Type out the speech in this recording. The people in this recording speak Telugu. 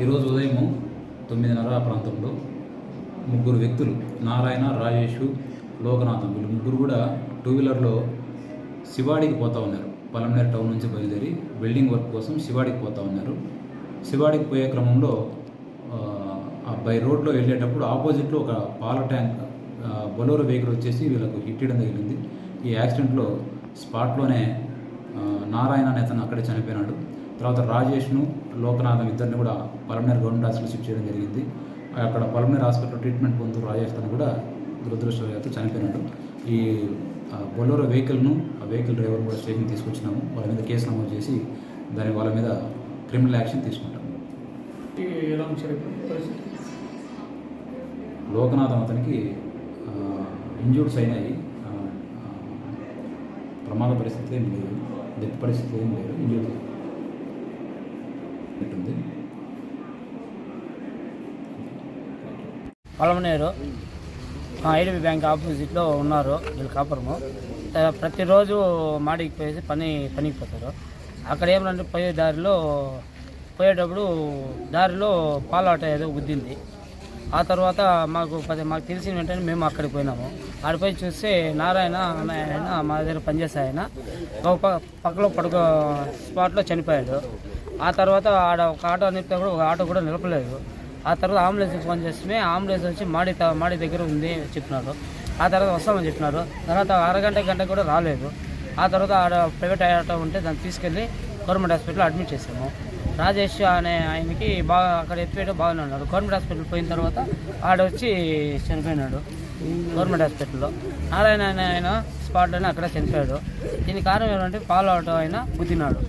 ఈరోజు ఉదయం తొమ్మిదిన్నర ప్రాంతంలో ముగ్గురు వ్యక్తులు నారాయణ రాజేష్ లోకనాథం వీళ్ళు ముగ్గురు కూడా టూ వీలర్లో శివాడికి పోతా ఉన్నారు. పలంనేరు టౌన్ నుంచి బయలుదేరి బిల్డింగ్ వర్క్ కోసం శివాడికి పోతా ఉన్నారు. శివాడికి పోయే క్రమంలో బై రోడ్లో వెళ్ళేటప్పుడు ఆపోజిట్లో ఒక పాల ట్యాంక్ ఆ, బొలోరో వెహికల్ వచ్చేసి వీళ్ళకు హిట్టడం తగిలింది జరిగింది. ఈ యాక్సిడెంట్లో స్పాట్లోనే నారాయణ అనే అతను అక్కడే చనిపోయినాడు. తర్వాత రాజేష్ను లోకనాథం ఇద్దరిని కూడా పలమనేరు గవర్నమెంట్ హాస్పిటల్ షిఫ్ట్ చేయడం జరిగింది. అక్కడ పలమనేరు హాస్పిటల్ ట్రీట్మెంట్ పొందుతూ రాజేష్ తను కూడా దురదృష్టవశాత్తు చనిపోయినాడు. ఈ బొలోరో వెహికల్ను ఆ వెహికల్ డ్రైవర్ కూడా స్టేషన్ తీసుకొచ్చినాము. వాళ్ళ మీద కేసు నమోదు చేసి దాని వాళ్ళ మీద క్రిమినల్ యాక్షన్ తీసుకుంటాము. లోకనాథం అతనికి ఇంజూర్డ్స్ అయినాయి ప్రమాద పరిస్థితి ఏం లేదు. డెత్ పరిస్థితి ఏం లేదు. ఇంజూర్డ్ ఉంటుంది పొలమనేరు. ఐడిబి బ్యాంక్ ఆపోజిట్లో ఉన్నారు వీళ్ళు కాపురము. ప్రతిరోజు మాడికి పోయేసి పని పనికి పోతారు. అక్కడ ఏమంటే పోయే దారిలో పోయేటప్పుడు దారిలో పాలాట ఏదో గుద్దింది. ఆ తర్వాత మాకు పది మాకు తెలిసిన వెంటనే మేము అక్కడికి పోయినాము. ఆడిపోయి చూస్తే నారాయణ అనే మా దగ్గర పనిచేసే ఆయన ఒక పక్కలో పడుకో స్పాట్లో చనిపోయాడు. ఆ తర్వాత ఆడ ఒక ఆటో నిలిపితే కూడా ఒక ఆటో కూడా నిలపలేదు. ఆ తర్వాత అంబులెన్స్కి ఫోన్ చేస్తే అంబులెన్స్ వచ్చి మాడి మాడి దగ్గర ఉంది చెప్పినారు. ఆ తర్వాత వస్తామని చెప్పినారు. తర్వాత అరగంట గంట కూడా రాలేదు. ఆ తర్వాత ఆడ ప్రైవేట్ ఆటో ఉంటే దాన్ని తీసుకెళ్ళి గవర్నమెంట్ హాస్పిటల్లో అడ్మిట్ చేసాము రాజేష్ అనే ఆయనకి బాగా అక్కడ ఎత్తిపోయడం బాగానే ఉన్నాడు. గవర్నమెంట్ హాస్పిటల్ పోయిన తర్వాత ఆడ వచ్చి చనిపోయినాడు గవర్నమెంట్ హాస్పిటల్లో. నారాయణ అనే ఆయన స్పాట్లోనే అక్కడ చనిపోయాడు. దీనికి కారణం ఏంటంటే పాలు ఆటో ఆయన గుద్దినాడు.